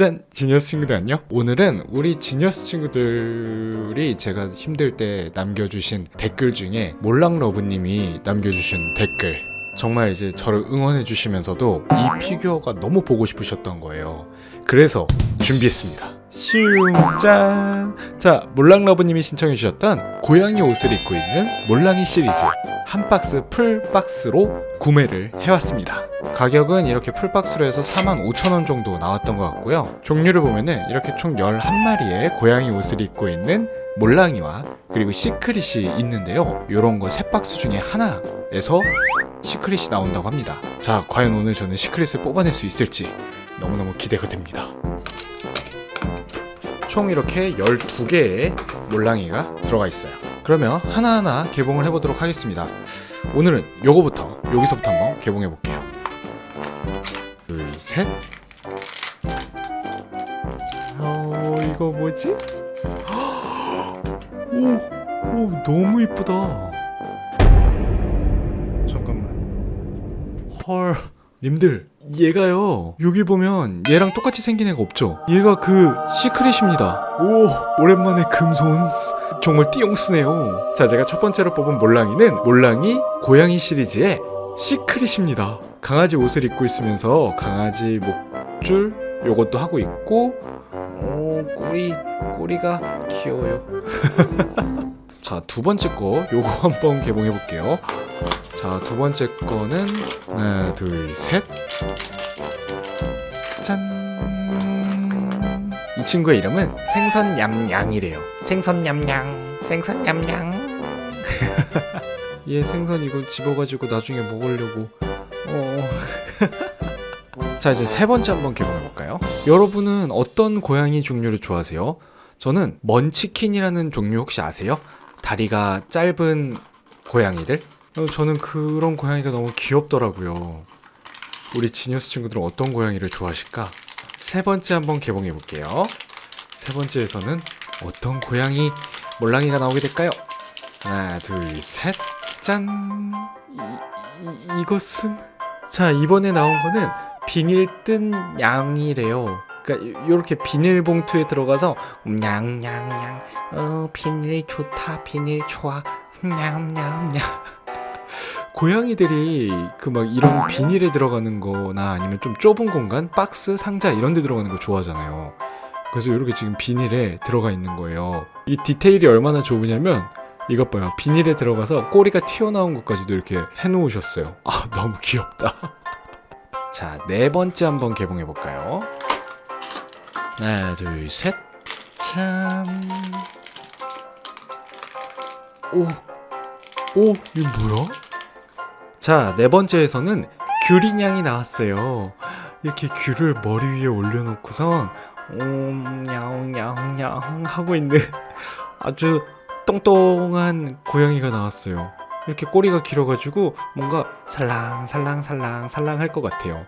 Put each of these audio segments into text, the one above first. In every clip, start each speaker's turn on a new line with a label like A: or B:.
A: 짠! 지니어스 친구들 안녕? 오늘은 우리 지니어스 친구들이 제가 힘들 때 남겨주신 댓글 중에 몰랑러브님이 남겨주신 댓글 정말 이제 저를 응원해 주시면서도 이 피규어가 너무 보고 싶으셨던 거예요. 그래서 준비했습니다. 슝 짠! 자, 몰랑러브님이 신청해 주셨던 고양이 옷을 입고 있는 몰랑이 시리즈 한 박스 풀 박스로 구매를 해왔습니다. 가격은 이렇게 풀 박스로 해서 45,000원 정도 나왔던 것 같고요. 종류를 보면은 이렇게 총 11마리의 고양이 옷을 입고 있는 몰랑이와 그리고 시크릿이 있는데요. 이런 거 세 박스 중에 하나에서 시크릿이 나온다고 합니다. 자, 과연 오늘 저는 시크릿을 뽑아낼 수 있을지 너무너무 기대가 됩니다. 총 이렇게 12개의 몰랑이가 들어가 있어요. 그러면 하나하나 개봉을 해보도록 하겠습니다. 오늘은 요거부터, 여기서부터 한번 개봉해 볼게요. 둘, 셋. 어, 이거 뭐지? 오, 오, 너무 이쁘다. 잠깐만. 헐, 님들, 얘가요. 여기 보면 얘랑 똑같이 생긴 애가 없죠? 얘가 그 시크릿입니다. 오, 오랜만에 금손스. 정말 띠용 쓰네요. 자, 제가 첫 번째로 뽑은 몰랑이는 몰랑이 고양이 시리즈의 시크릿입니다. 강아지 옷을 입고 있으면서 강아지 목줄 요것도 하고 있고, 오, 꼬리, 꼬리가 귀여워요. 자, 두 번째 거 요거 한번 개봉해 볼게요. 자, 두 번째 거는 하나, 둘, 셋. 짠. 이 친구의 이름은 생선 냠냥이래요. 생선 냠냥. 생선 냠냥. 얘 생선 이걸 집어가지고 나중에 먹으려고. 어. 자 이제 세 번째 한번 개봉해 볼까요? 여러분은 어떤 고양이 종류를 좋아하세요? 저는 먼치킨이라는 종류 혹시 아세요? 다리가 짧은 고양이들? 어, 저는 그런 고양이가 너무 귀엽더라고요. 우리 지니어스 친구들은 어떤 고양이를 좋아하실까? 세 번째 한번 개봉해 볼게요. 세 번째에서는 어떤 고양이 몰랑이가 나오게 될까요? 하나, 둘, 셋, 짠. 이, 이, 이것은 자 이번에 나온 거는 비닐 뜬 양이래요. 그러니까 이렇게 비닐 봉투에 들어가서 냥냥냥 어 비닐 좋다 비닐 좋아 냠냠냠 고양이들이 그 막 이런 비닐에 들어가는 거나 아니면 좀 좁은 공간 박스 상자 이런 데 들어가는 거 좋아하잖아요. 그래서 이렇게 지금 비닐에 들어가 있는 거예요. 이 디테일이 얼마나 좋으냐면 이것 봐요. 비닐에 들어가서 꼬리가 튀어나온 것까지도 이렇게 해놓으셨어요. 아, 너무 귀엽다. 자, 네 번째 한번 개봉해 볼까요? 하나, 둘, 셋. 짠. 오, 오, 이거 뭐야? 자, 네 번째에서는 귤인양이 나왔어요. 이렇게 귤을 머리 위에 올려놓고선 옴, 야옹, 야옹, 야옹 하고 있는 아주 똥똥한 고양이가 나왔어요. 이렇게 꼬리가 길어가지고 뭔가 살랑 살랑 살랑 살랑 할 것 같아요.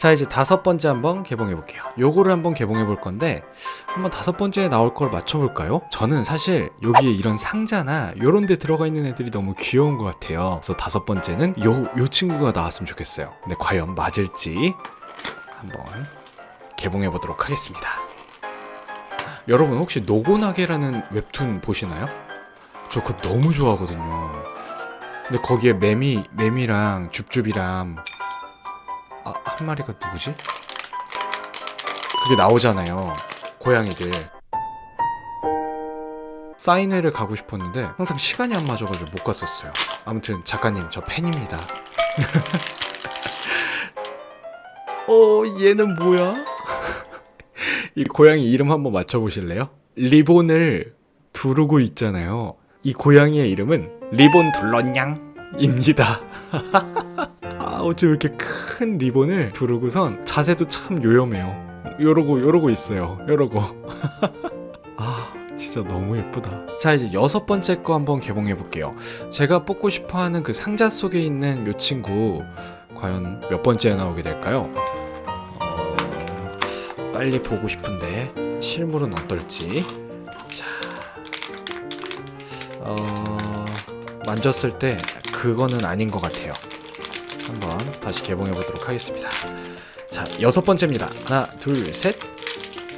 A: 자 이제 다섯 번째 한번 개봉해 볼게요. 요거를 한번 개봉해 볼 건데 한번 다섯 번째에 나올 걸 맞춰 볼까요? 저는 사실 여기에 이런 상자나 요런 데 들어가 있는 애들이 너무 귀여운 것 같아요. 그래서 다섯 번째는 요, 요 친구가 나왔으면 좋겠어요. 근데 과연 맞을지 한번 개봉해 보도록 하겠습니다. 여러분 혹시 노고나게라는 웹툰 보시나요? 저 그거 너무 좋아하거든요. 근데 거기에 매미, 매미랑 줍줍이랑 아, 한 마리가 누구지? 그게 나오잖아요. 고양이들. 사인회를 가고 싶었는데 항상 시간이 안 맞아가지고 못 갔었어요. 아무튼 작가님 저 팬입니다. 어 얘는 뭐야? 이 고양이 이름 한번 맞춰보실래요? 리본을 두르고 있잖아요. 이 고양이의 이름은 리본 둘런냥입니다. 아, 어쩜 이렇게 큰 리본을 두르고선 자세도 참 요염해요. 요러고 요러고 있어요. 요러고. 아, 진짜 너무 예쁘다. 자, 이제 여섯 번째 거 한번 개봉해 볼게요. 제가 뽑고 싶어 하는 그 상자 속에 있는 요 친구 과연 몇 번째에 나오게 될까요? 어, 빨리 보고 싶은데 실물은 어떨지. 자. 어, 만졌을 때 그거는 아닌 것 같아요. 한번 다시 개봉해 보도록 하겠습니다. 자, 여섯 번째입니다. 하나, 둘, 셋.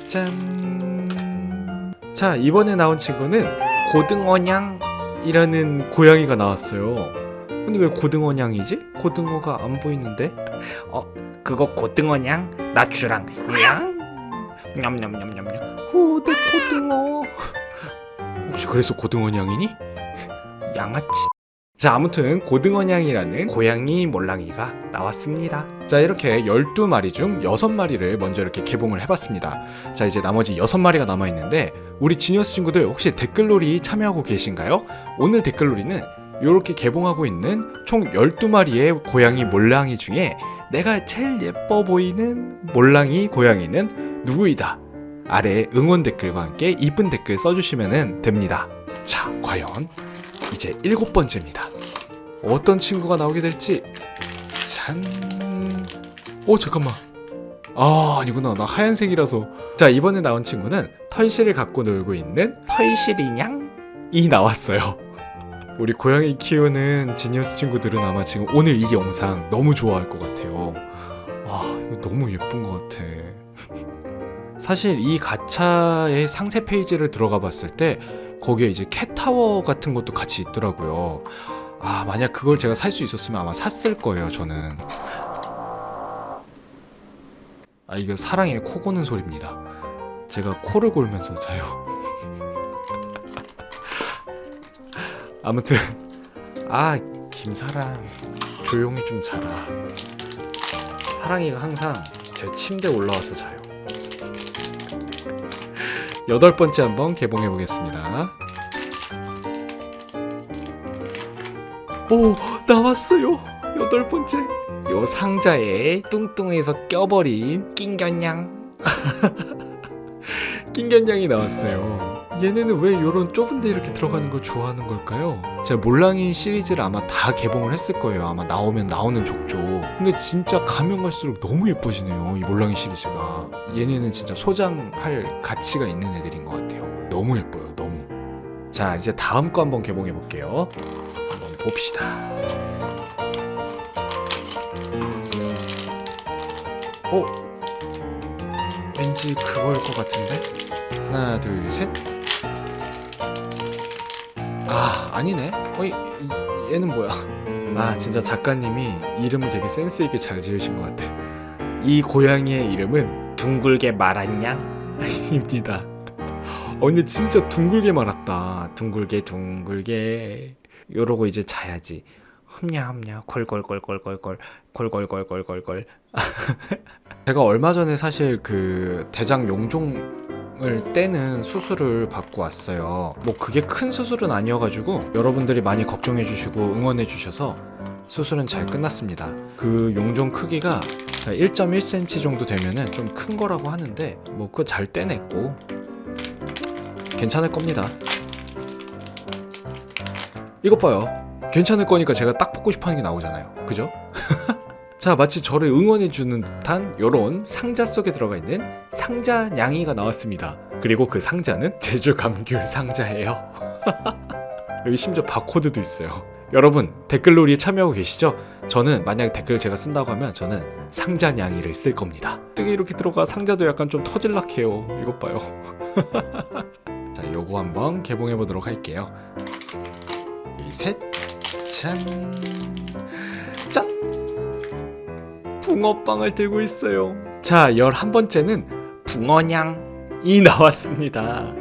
A: 짠. 자, 이번에 나온 친구는 고등어냥이라는 고양이가 나왔어요. 근데 왜 고등어냥이지? 고등어가 안 보이는데? 어, 그거 고등어냥? 나 주랑 냥? 냠냠냠냠냠. 오, 내 고등어. 혹시 그래서 고등어냥이니? 양아치. 자, 아무튼 고등어냥이라는 고양이 몰랑이가 나왔습니다. 자, 이렇게 12마리 중 6마리를 먼저 이렇게 개봉을 해봤습니다. 자, 이제 나머지 6마리가 남아있는데 우리 지니어스 친구들 혹시 댓글놀이 참여하고 계신가요? 오늘 댓글놀이는 이렇게 개봉하고 있는 총 12마리의 고양이 몰랑이 중에 내가 제일 예뻐 보이는 몰랑이 고양이는 누구이다. 아래 응원 댓글과 함께 이쁜 댓글 써주시면 됩니다. 자, 과연 이제 일곱 번째입니다. 어떤 친구가 나오게 될지 짠. 오 잠깐만. 아 아니구나 나 하얀색이라서. 자 이번에 나온 친구는 털실을 갖고 놀고 있는 털실이냥이 나왔어요. 우리 고양이 키우는 지니어스 친구들은 아마 지금 오늘 이 영상 너무 좋아할 것 같아요. 와 이거 너무 예쁜 것 같아. 사실 이 가차의 상세 페이지를 들어가 봤을 때 거기에 이제 캣타워 같은 것도 같이 있더라고요. 아, 만약 그걸 제가 살 수 있었으면 아마 샀을 거예요, 저는. 아, 이거 사랑의 코 고는 소리입니다. 제가 코를 골면서 자요. 아무튼, 아, 김사랑, 조용히 좀 자라. 사랑이가 항상 제 침대에 올라와서 자요. 여덟 번째 한번 개봉해 보겠습니다. 오 나왔어요. 여덟 번째. 요 상자에 뚱뚱해서 껴버린 낑견냥. 낑견냥이 나왔어요 얘네는 왜 요런 좁은 데 이렇게 들어가는 걸 좋아하는 걸까요? 제가 몰랑이 시리즈를 아마 다 개봉을 했을 거예요 아마 나오면 나오는 족족 근데 진짜 가면 갈수록 너무 예뻐지네요 이 몰랑이 시리즈가 얘네는 진짜 소장할 가치가 있는 애들인 것 같아요 너무 예뻐요 너무 자 이제 다음 거 한번 개봉해 볼게요 한번 봅시다. 어? 왠지 그거일 것 같은데? 하나, 둘, 셋. 아, 아니네. 어, 이, 이- 얘는 뭐야? 아, 진짜 작가님이 이름을 되게 센스 있게 잘 지으신 것 같아. 이 고양이의 이름은 둥글게 말한 양입니다. 어, 근데 진짜 둥글게 말았다. 둥글게 둥글게. 요러고 이제 자야지. 흠냐흠냐 콜콜콜콜콜콜 콜콜콜콜콜콜. 제가 얼마 전에 사실 그 대장 용종 을 떼는 수술을 받고 왔어요. 뭐 그게 큰 수술은 아니어가지고 여러분들이 많이 걱정해 주시고 응원해 주셔서 수술은 잘 끝났습니다. 그 용종 크기가 1.1cm 정도 되면은 좀 큰 거라고 하는데 뭐 그거 잘 떼냈고 괜찮을 겁니다. 이것 봐요. 괜찮을 거니까 제가 딱 뽑고 싶어 하는 게 나오잖아요. 그죠? 자, 마치 저를 응원해주는 듯한 요런 상자 속에 들어가 있는 상자 냥이가 나왔습니다. 그리고 그 상자는 제주 감귤 상자예요. 여기 심지어 바코드도 있어요. 여러분, 댓글놀이에 참여하고 계시죠? 저는 만약에 댓글 제가 쓴다고 하면 저는 상자 냥이를 쓸 겁니다. 뜨게 이렇게 들어가 상자도 약간 좀 터질락해요. 이것 봐요. 자, 요거 한번 개봉해 보도록 할게요. 둘, 셋, 짠, 짠. 붕어빵을 들고 있어요. 자, 열한 번째는 붕어냥이 나왔습니다.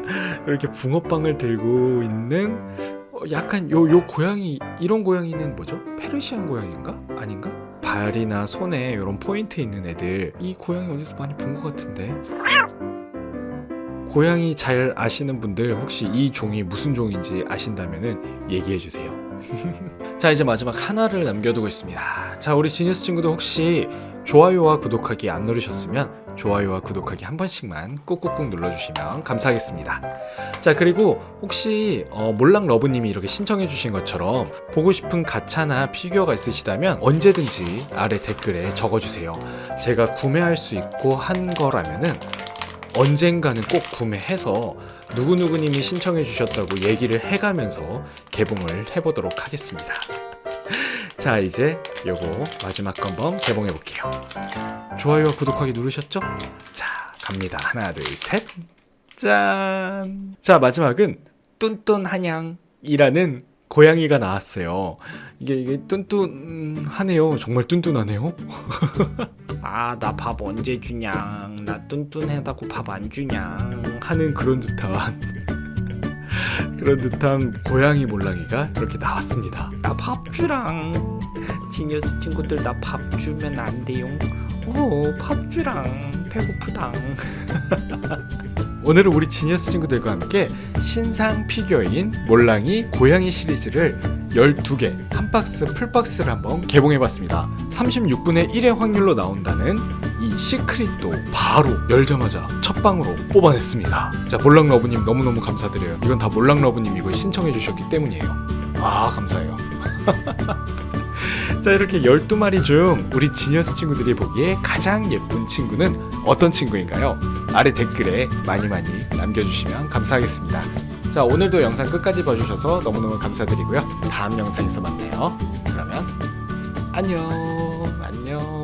A: 이렇게 붕어빵을 들고 있는 어, 약간 요 요 고양이 이런 고양이는 뭐죠? 페르시안 고양이인가? 아닌가? 발이나 손에 이런 포인트 있는 애들 이 고양이 어디서 많이 본 것 같은데 고양이 잘 아시는 분들 혹시 이 종이 무슨 종인지 아신다면은 얘기해 주세요. 자 이제 마지막 하나를 남겨두고 있습니다. 자 우리 지니어스 친구들 혹시 좋아요와 구독하기 안 누르셨으면 좋아요와 구독하기 한 번씩만 꾹꾹꾹 눌러주시면 감사하겠습니다. 자 그리고 혹시 어, 몰랑 러브님이 이렇게 신청해주신 것처럼 보고 싶은 가차나 피규어가 있으시다면 언제든지 아래 댓글에 적어주세요. 제가 구매할 수 있고 한 거라면은 언젠가는 꼭 구매해서 누구누구님이 신청해 주셨다고 얘기를 해가면서 개봉을 해보도록 하겠습니다. 자 이제 요거 마지막 거 한번 개봉해 볼게요. 좋아요와 구독하기 누르셨죠? 자 갑니다. 하나, 둘, 셋. 짠. 자, 마지막은 뚠뚠 한양이라는 고양이가 나왔어요. 이게 이게 뚠뚠하네요. 정말 뚠뚠하네요. 아, 나 밥 언제 주냐? 나 뚠뚠하다고 밥 안 주냐? 하는 그런 듯한 그런 듯한 고양이 몰랑이가 이렇게 나왔습니다. 나 밥 주랑 지니어스 친구들 나 밥 주면 안 돼요. 오, 밥 주랑 배고프당. 오늘은 우리 지니어스 친구들과 함께 신상 피규어인 몰랑이 고양이 시리즈를 12개 한 박스 풀박스를 한번 개봉해 봤습니다. 36분의 1의 확률로 나온다는 이 시크릿도 바로 열자마자 첫 방으로 뽑아냈습니다. 자 몰랑 러브님 너무너무 감사드려요. 이건 다 몰랑 러브님 이걸 신청해 주셨기 때문이에요. 아 감사해요. 자 이렇게 12마리 중 우리 지니어스 친구들이 보기에 가장 예쁜 친구는 어떤 친구인가요? 아래 댓글에 많이 많이 남겨주시면 감사하겠습니다. 자 오늘도 영상 끝까지 봐주셔서 너무너무 감사드리고요. 다음 영상에서 만나요. 그러면 안녕 안녕